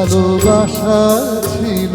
ভালোবাসা ছিল।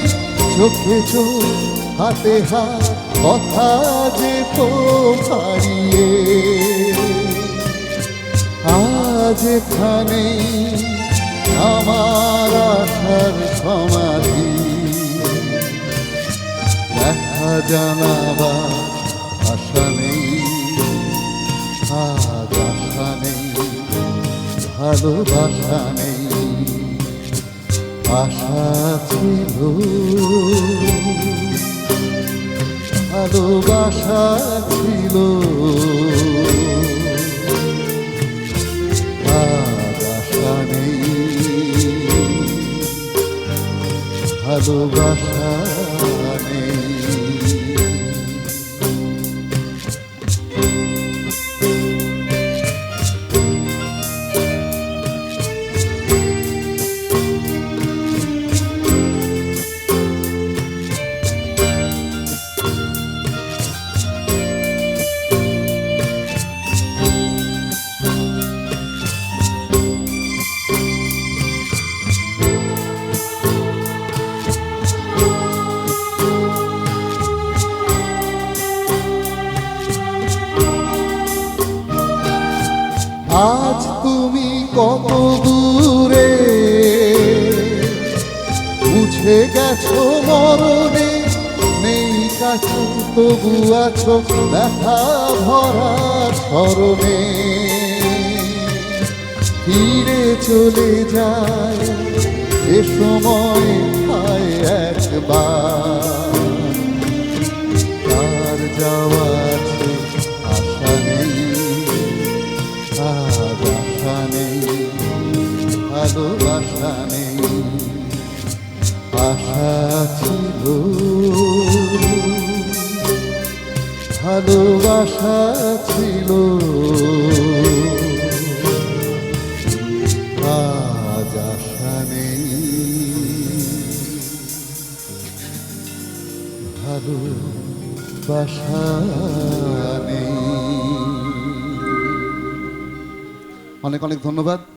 চোখে চোখ, হাতে হাত, কথা যে তো হারিয়ে আজ এখানে আমার আশার সমাধি। দেখা জানাবা আশা নেই, আজ আশা নেই, ভালোবাসা নেই। আশা ছিল। ভালোবাসা ছিল আশা নেই। ভালোবাসা আজ তুমি কত দূরে? বুঝে গেছো মরণে, নেই কাছে, তবু আছো ব্যথা ভরা স্মরণে। ফিরে চলে যায় এ সময় হয় একবার। তার যাওয়া আশা ছিল ভালোবাসা ছিল। আজ আশা নেই। ভালোবাসা নেই। অনেক অনেক ধন্যবাদ।